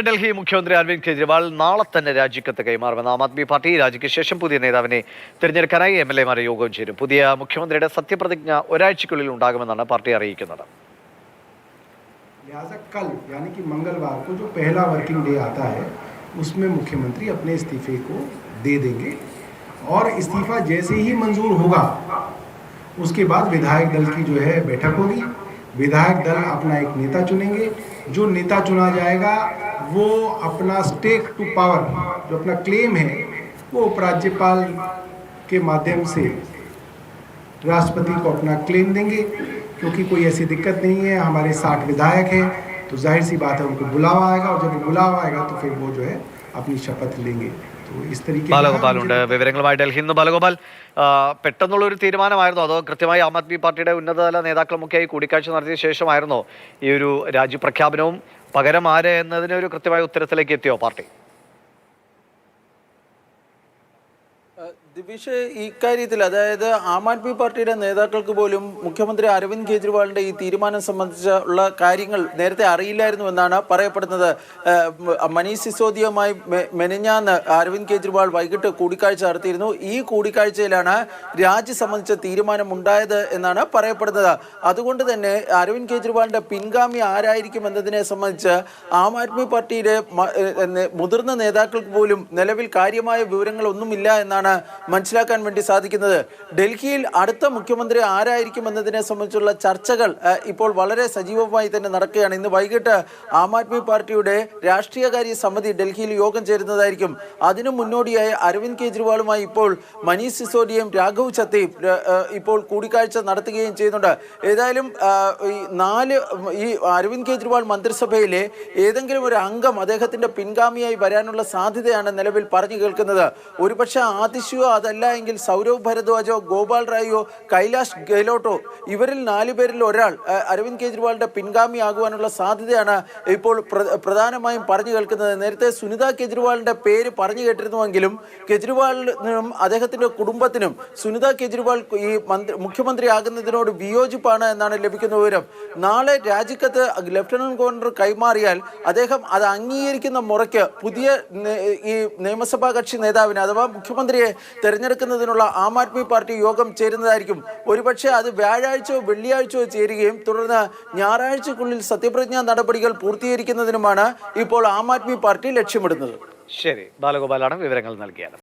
ഡൽഹി മുഖ്യമന്ത്രി അരവിന്ദ് കെജ്രിവാൾ നാളെ തന്നെ രാജിക്കത്ത് കൈമാറുമെന്ന് ആം ആദ്മി പാർട്ടി രാജിക്ക് ശേഷം പുതിയ നേതാവിനെ തിരഞ്ഞെടുക്കാനായി എം എൽ എമാരെ യോഗം ചേരും പുതിയ മുഖ്യമന്ത്രിയുടെ സത്യപ്രതിജ്ഞ ഒരാഴ്ചയ്ക്കുള്ളിൽ ഉണ്ടാകുമെന്നാണ് പാർട്ടി അറിയിക്കുന്നത് लिहाजा कल यानी कि मंगलवार को जो पहला वर्किंग डे आता है उसमें मुख्यमंत्री अपने इस्तीफे को दे देंगे और इस्तीफा जैसे ही मंजूर होगा उसके बाद विधायक दल की जो है बैठक होगी विधायक दल अपना एक नेता चुनेंगे। जो नेता चुना जाएगा, वो अपना स्टेक टू पावर जो अपना क्लेम है, वो उपराज्यपाल के माध्यम से राष्ट्रपति को अपना क्लेम देंगे। क्योंकि कोई ऐसी दिक्कत नहीं है, हमारे साठ विधायक हैं तो ज़ाहिर सी बात है उनको बुलावा आएगा, और जब बुलावा आएगा तो फिर वो जो है अपनी शपथ लेंगे। ഇസ് തരീക്കെ ബാലഗോപാലുണ്ട്. വിവരങ്ങളുമായി ഡൽഹിയിൽ നിന്ന് ബാലഗോപാൽ. പെട്ടെന്നുള്ള ഒരു തീരുമാനമായിരുന്നോ. അതോ കൃത്യമായി ആം ആദ്മി പാർട്ടിയുടെ ഉന്നതതല നേതാക്കളുമൊക്കെയായി കൂടിക്കാഴ്ച നടത്തിയ ശേഷമായിരുന്നോ ഈ ഒരു രാജ്യപ്രഖ്യാപനവും. പകരം ആര് എന്നതിനൊരു കൃത്യമായ ഉത്തരത്തിലേക്ക് എത്തിയോ പാർട്ടി? ദിവിഷ് ഇക്കാര്യത്തിൽ അതായത് ആം ആദ്മി പാർട്ടിയുടെ നേതാക്കൾക്ക് പോലും മുഖ്യമന്ത്രി അരവിന്ദ് കെജ്രിവാളിന്റെ ഈ തീരുമാനം സംബന്ധിച്ചുള്ള കാര്യങ്ങൾ നേരത്തെ അറിയില്ലായിരുന്നു എന്നാണ് പറയപ്പെടുന്നത്. മനീഷ് സിസോദിയുമായി മെനഞ്ഞാന്ന് അരവിന്ദ് കെജ്രിവാൾ വൈകിട്ട് കൂടിക്കാഴ്ച നടത്തിയിരുന്നു. ഈ കൂടിക്കാഴ്ചയിലാണ് രാജി സംബന്ധിച്ച തീരുമാനം ഉണ്ടായത് എന്നാണ് പറയപ്പെടുന്നത്. അതുകൊണ്ട് തന്നെ അരവിന്ദ് കെജ്രിവാളിന്റെ പിൻഗാമി ആരായിരിക്കും എന്നതിനെ സംബന്ധിച്ച് ആം ആദ്മി പാർട്ടിയുടെ മുതിർന്ന നേതാക്കൾക്ക് പോലും നിലവിൽ കാര്യമായ വിവരങ്ങളൊന്നുമില്ല എന്നാണ് മനസ്സിലാക്കാൻ വേണ്ടി സാധിക്കുന്നത്. ഡൽഹിയിൽ അടുത്ത മുഖ്യമന്ത്രി ആരായിരിക്കും എന്നതിനെ സംബന്ധിച്ചുള്ള ചർച്ചകൾ ഇപ്പോൾ വളരെ സജീവമായി തന്നെ നടക്കുകയാണ്. ഇന്ന് വൈകിട്ട് ആം ആദ്മി പാർട്ടിയുടെ രാഷ്ട്രീയകാര്യ സമിതി ഡൽഹിയിൽ യോഗം ചേരുന്നതായിരിക്കും. അതിനു മുന്നോടിയായി അരവിന്ദ് കെജ്രിവാളുമായി ഇപ്പോൾ മനീഷ് സിസോഡിയയും രാഘവ് ചത്തയും ഇപ്പോൾ കൂടിക്കാഴ്ച നടത്തുകയും ചെയ്യുന്നുണ്ട്. ഏതായാലും ഈ നാല് ഈ അരവിന്ദ് കെജ്രിവാൾ മന്ത്രിസഭയിലെ ഏതെങ്കിലും ഒരു അംഗം അദ്ദേഹത്തിന്റെ പിൻഗാമിയായി വരാനുള്ള സാധ്യതയാണ് നിലവിൽ പറഞ്ഞു കേൾക്കുന്നത്. ഒരുപക്ഷെ ആതിശയോ അതല്ല എങ്കിൽ സൗരവ് ഭരദ്വാജോ ഗോപാൽ റായിയോ കൈലാഷ് ഗെഹ്ലോട്ടോ ഇവരിൽ നാലു പേരിൽ ഒരാൾ അരവിന്ദ് കെജ്രിവാളിന്റെ പിൻഗാമിയാകുവാനുള്ള സാധ്യതയാണ് ഇപ്പോൾ പ്രധാനമായും പറഞ്ഞു കേൾക്കുന്നത്. നേരത്തെ സുനിത കെജ്രിവാളിന്റെ പേര് പറഞ്ഞു കേട്ടിരുന്നുവെങ്കിലും കെജ്രിവാളിനും അദ്ദേഹത്തിന്റെ കുടുംബത്തിനും സുനിത കെജ്രിവാൾ ഈ മന്ത്രി മുഖ്യമന്ത്രിയാകുന്നതിനോട് വിയോജിപ്പാണ് എന്നാണ് ലഭിക്കുന്ന വിവരം. നാളെ രാജിക്കത്ത് ലഫ്റ്റനന്റ് ഗവർണർ കൈമാറിയാൽ അദ്ദേഹം അത് അംഗീകരിക്കുന്ന മുറയ്ക്ക് പുതിയ ഈ നിയമസഭാ കക്ഷി നേതാവിന് അഥവാ മുഖ്യമന്ത്രിയെ തെരഞ്ഞെടുക്കുന്നതിനുള്ള ആം ആദ്മി പാർട്ടി യോഗം ചേരുന്നതായിരിക്കും. ഒരുപക്ഷെ അത് വ്യാഴാഴ്ചയോ വെള്ളിയാഴ്ചയോ ചേരുകയും തുടർന്ന് ഞായറാഴ്ചക്കുള്ളിൽ സത്യപ്രതിജ്ഞാ നടപടികൾ പൂർത്തീകരിക്കുന്നതിനുമാണ് ഇപ്പോൾ ആം ആദ്മി പാർട്ടി ലക്ഷ്യമിടുന്നത്. ശരി ബാലഗോപാലാണ് വിവരങ്ങൾ നൽകിയത്